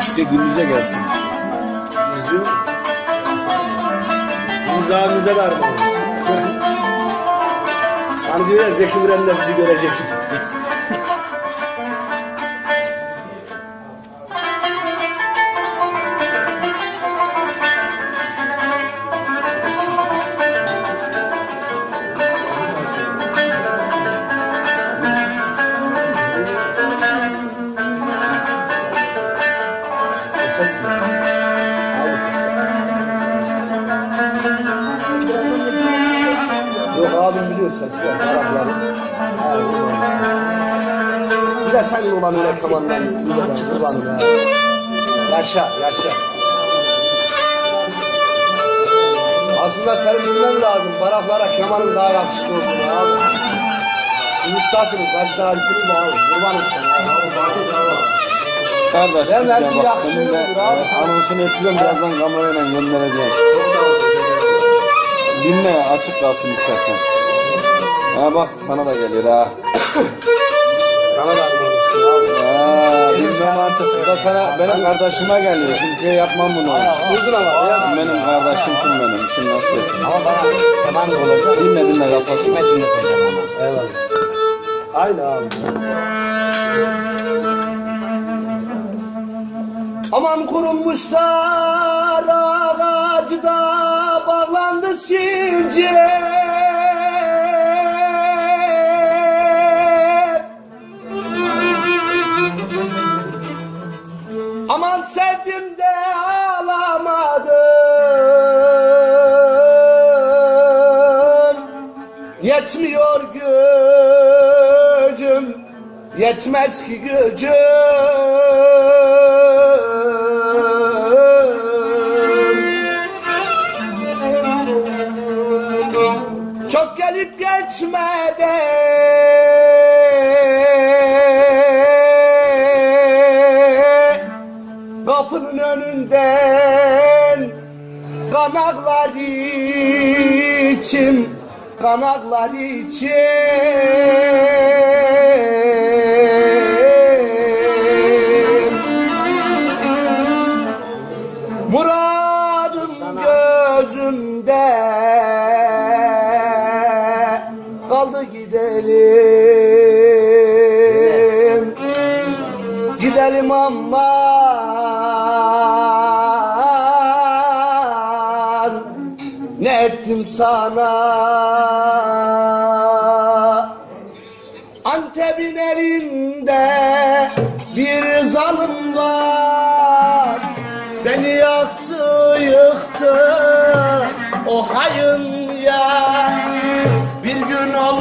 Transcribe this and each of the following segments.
İşte gündüze gelsin. İzliyor mu? İmzamıza vermemiz. Hani diyor ya Zeki Müren de bizi görecek. Abim biliyor sesler. Arapları. Bir de sen ulan öyle kamandan. De ben kurbanım ya. Yaşa, yaşa. Aslında seni bilmem lazım. Baraklara kemanın daha yakışıklı olduğunu abi. Siz ustasınız, kaç tanesiniz abi. Kurbanım sana. Kardeş Ben ya belki bak yakışıklı senin de olur abi. e, anonsunu yapıyorum birazdan kamerayla göndereceğim. Dinle açık kalsın istersen. Ha bak sana da geliyor ha. Sana da. Ha, bilmem artık bu da sana benim kardeşime geliyor. Kimseye yapmam bunu. Uzun ama ya. Benim kardeşim kim benim? Kim nasıl desin? Ama bana keman da olacak. Dinle dinle kafasını. Kime dinleteceğim ama. Eyvallah. Aynı abi. Aman kurumuşlar ağacı da sincire. Aman sevdim de ağlamadım Yetmiyor gücüm Yetmez ki gücüm gelip geçmede Kapının önünden Kanaklar içim Kanaklar içim Kaldı gidelim. Gidelim aman Ne ettim sana? Antep'in elinde bir zalim var. Beni yaktı yıktı o hayın ya Bir gün olur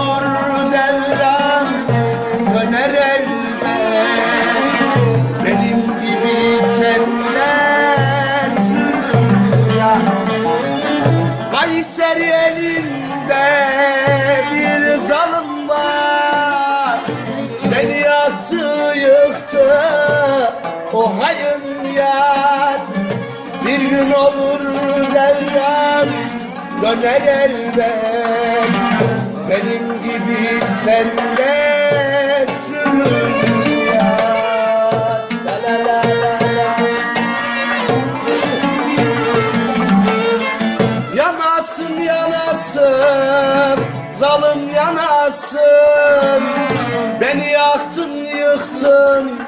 döner elbet Benim gibi sende Yanasın yanasın Zalim yanasın. Beni yaktın yıktın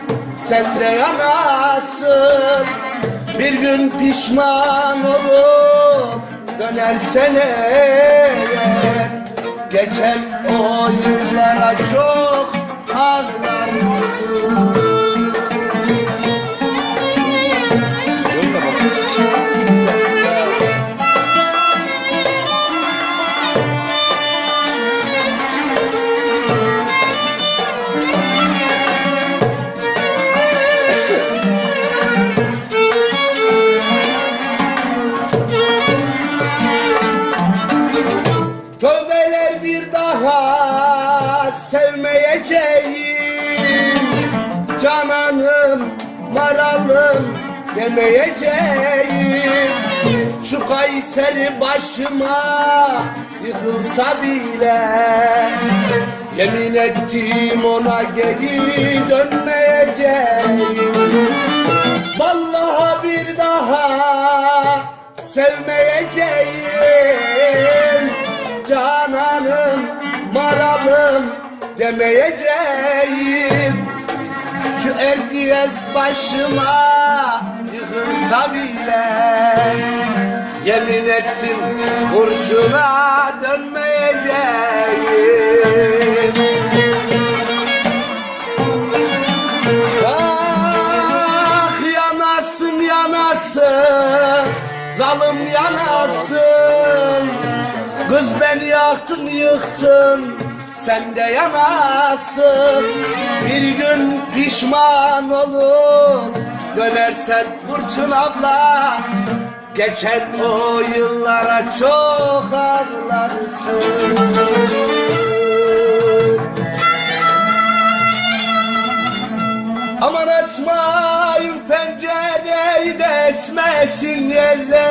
Setre yanasın. Bir gün pişman olup Dönersen eğer. Geçen o yıllara çok ağlarsın. Görme sevmeyeceğim Cananım, maralım demeyeceğim. Şu Kayseri başıma yıkılsa bile Yemin ettim ona geri dönmeyeceğim. Vallahi bir daha sevmeyeceğim. Cananım, maralım demeyeceğim. Şu Erciyes başıma yıkılsa bile Yemin ettim kurşuna dönmeyeceğim. Ah yanasın yanasın Zalım yanasın. Kız beni yaktın yıktın Sen de yanasın Bir gün pişman olur. Dönersen Burçun abla. Geçen o yıllara çok ağlarsın. Aman açmayın pencereyi de esmesin yerler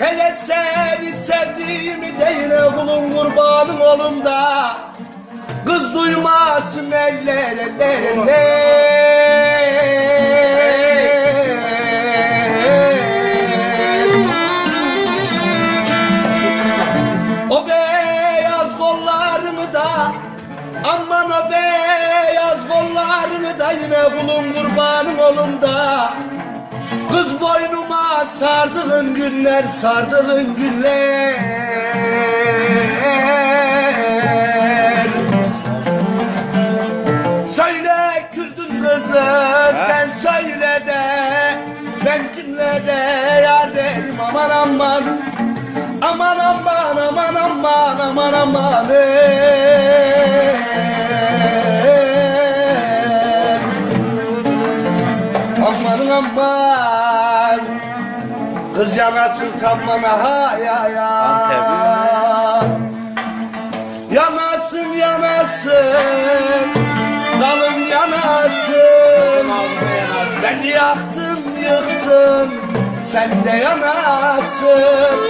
Hele seni sevdiğimi de yine kulun kurbanım olum da. Kız duymasın eller eller eller sardığın günler sardığın günler. Söyle Kürdün kızı sen söyle de Ben kimlere yar derim aman aman. Aman aman aman aman aman aman. Aman Kız yanasın tam bana ha ya ya. Yanasın yanasın. Zalım yanasın. Beni yaktın yıktın Sen de yanasın.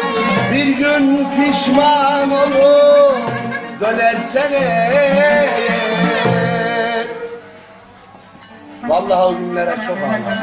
Bir gün pişman olur Dönersene Vallahi o günlere çok ağlarsın